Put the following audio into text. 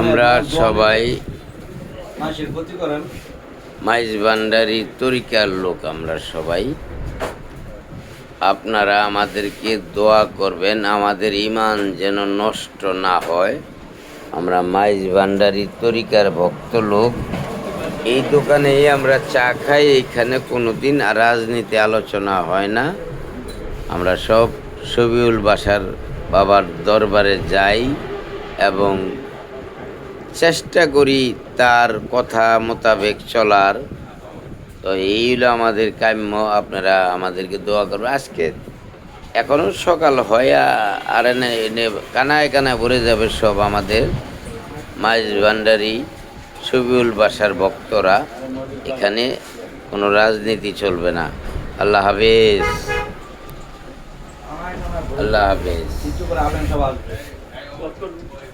আমরা সবাই মাইজ ভান্ডারি তরিকার লোক আমরা সবাই। আপনারা আমাদেরকে দোয়া করবেন আমাদের ইমান যেন নষ্ট না হয়। আমরা মাইজ ভান্ডারি তরিকার ভক্ত লোক। এই দোকানেই আমরা চা খাই এইখানে কোনোদিন আর রাজনীতি আলোচনা হয় না। আমরা সব শবিউল বাসার বাবার দরবারে যাই। এবং চেষ্টা করি তার কথা মোতাবেক চলার। তো এই হলো আমাদের কাম্য, আপনারা আমাদেরকে দোয়া করবেন। আজকে এখনও সকাল হয় আর এনে এনে কানায় কানায় ভরে যাবে সব আমাদের মাইজ ভান্ডারি শবিউল বাসার ভক্তরা। এখানে কোনো রাজনীতি চলবে না। আল্লাহ হাফেজ। আল্লাহ হাফেজ। সব আসবে